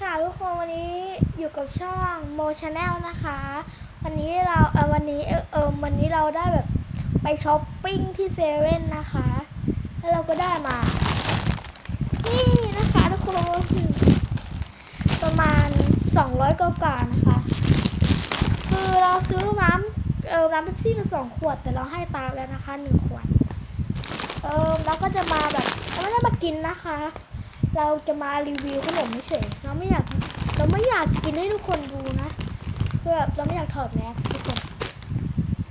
ค่ะทุกคนวันนี้อยู่กับช่องโมช n แนลนะคะ วันนี้เราเออวันนี้เออเออวันนี้เราได้แบบไปช้อปปิ้งที่เซเว่นนะคะ แล้วเราก็ได้มา นี่นะคะทุกคนประมาณ200กว่าๆนะคะ คือเราซื้อน้ำเออน้ำเป๊ปซี่มาสองขวดแต่เราให้ตามแล้วนะคะหนึ่งขวด เออเราก็จะมาแบบเราไม่ได้มากินนะคะ เราจะมารีวิวขนมเฉยเราไม่อยากเราไม่อยากกินให้ทุกคนดูนะคือแบบเราไม่อยากถอดแมสทุกคน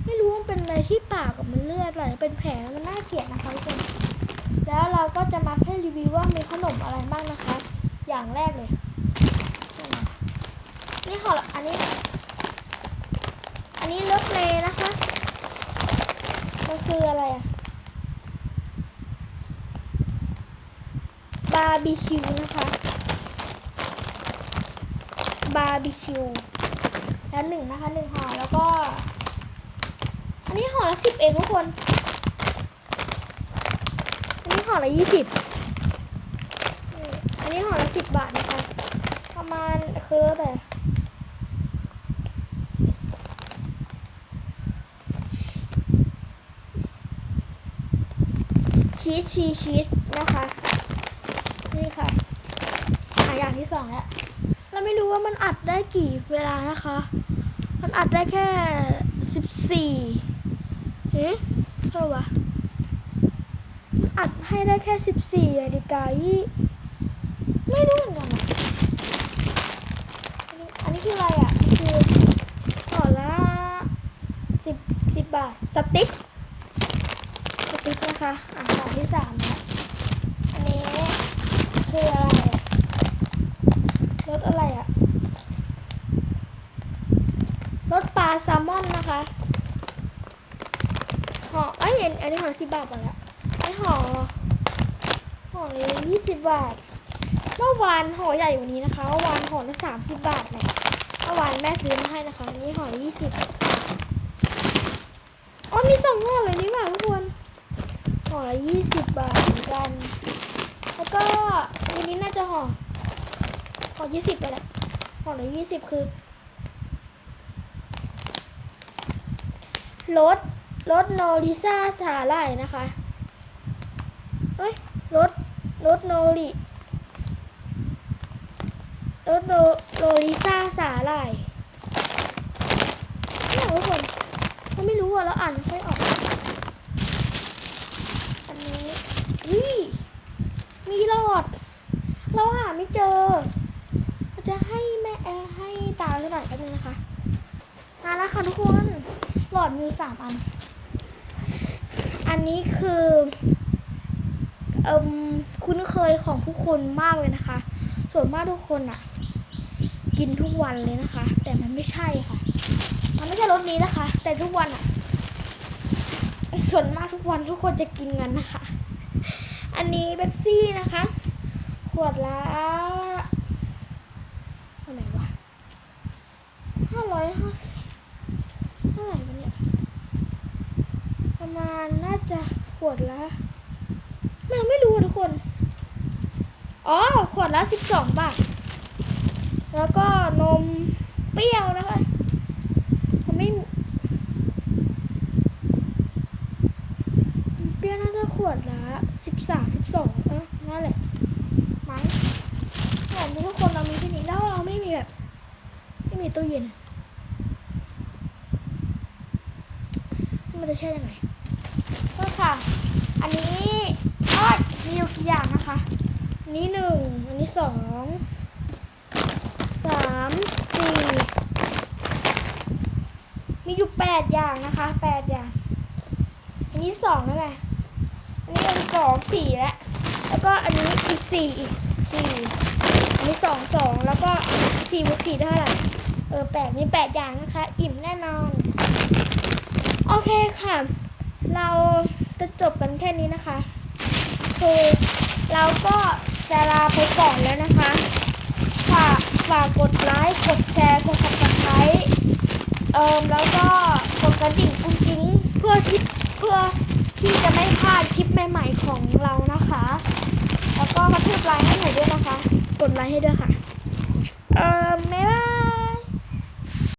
ไม่รู้มันเป็นอะไรที่ปากกับมันเลือดอะไหลเป็นแผลมันน่าเกลียดนะคะทุกคนแล้วเราก็จะมาแค่รีวิวว่ามีขนมอะไรบ้างนะคะ อย่างแรกเลย นี่ขออันนี้ อันนี้รถเมย์นะคะมันคืออะไรอะาร์บีคิวนะคะบาร์บีคิวแล้วหนึ่งนะคะหนึ่งห่อแล้วก็ อันนี้ห่อละสิบเองทุกคน อันนี้ห่อละยี่สิบอันนี้ห่อละสิบบาทนะคะ ประมาณคือแต่ชีสชีสชีสนะคะ นี่ค่ะอะอย่างที่สองแล้วเราไม่รู้ว่ามันอัดได้กี่เวลานะคะ มันอัดได้แค่สิบสี่เอ๊ะเท่าวะอัดให้ได้แค่สิบสี่นาฬิกายี่ไม่รู้เหมือนกันอะอันนี้คืออะไรอะคือห่อละสิบสิบบาท สติ๊ก สติ๊กนะคะ อะห่อที่สามแล้วอันนี้ คืออะไรอะรสอะไรอะรสปลาแซลมอนนะคะห่อเอ้อันอันนี้ห่อสิบบาทหมดแล้วไอห่อห่อเลยยี่สิบบาทเมื่อวานห่อใหญ่กว่านี้นะคะเมื่อวานห่อละสามสิบบาทเลยเมื่อวานแม่ซื้อมาให้นะคะอันนี้ห่อยี่สิบอ๋อมีสองห่อเลยนี่หว่าทุกคนห่อละยี่สิบบาทเหมือนกัน แล้วก็อันนี้น่าจะห่อห่อยี่สิบไปแหละห่อละยี่สิบคือรสรสโนริซ่าสาหร่ายนะคะเฮ้ยรสรสโนริรสโนโนริซ่าสาหร่ายทุกคนเราไม่รู้อะเราอ่านไม่ค่อยออก อันนี้อุ้ย มีหลอด เราหาไม่เจอเราจะให้แม่แอร์ให้ตาเท่าไหร่กันงนะคะมา แล้วค่ะทุกคน หลอดมีอยู่สามอัน อันนี้คือเอิมคุ้นเคยของทุกคนมากเลยนะคะ ส่วนมากทุกคนอะกินทุกวันเลยนะคะ แต่มันไม่ใช่ค่ะ มันไม่ใช่รสนี้นะคะ แต่ทุกวันอะส่วนมากทุกวันทุกคนจะกินกันนะคะ อันนี้เบปซี่นะคะ ขวดละเท่าไหร่วะห้าร้อยห้าเท่าไห ร่วะเนี่ย ประมาณน่าจะขวดละแม่ไม่รู้ทุกคน อ๋อ ขวดละสิบสองบาท แล้วก็นมเปรี้ยวนะคะเขาไม่ เปรี้ยวน่าจะขวดละสิบสามสิบสองเออนั่นแหละไหมของทุกคนเรามีที่นี้แล้วเราไม่มีแบบ ไม่มีตู้เย็น มันจะใช่ยังไงก็ค่ะ อันนี้อ้อยมีอยู่กี่อย่างนะคะ นี้หนึ่ง อันนี้สอง สามสี่ มีอยู่แปดอย่างนะคะแปดอย่าง อันนี้สองแล้วไงอันนี้เป็นสองสี่แล้วแล้วก็อันนี้อีกสี่อีกสี่อันนี้สองสองแล้วก็สี่บวกสี่เท่าไหร่เออแปดมีแปดอย่างนะคะ อิ่มแน่นอน คค่ะ เราจะจบกันแค่นี้นะคะคือเราก็จะลาไปก่อนแล้วนะคะ ฝากฝากกดไลค์ กดแชร์ กด subscribe เอิมแล้วก็กดกระดิ่งกุ้งกิ้งเพื่อที่เพื่อที่จะไม่พลาดคลิปใหม่ๆของเรานะคะ แล้วก็มาทืบไลค์ให้หนูด้วยนะคะ กดไลค์ให้ด้วยค่ะ เออไม่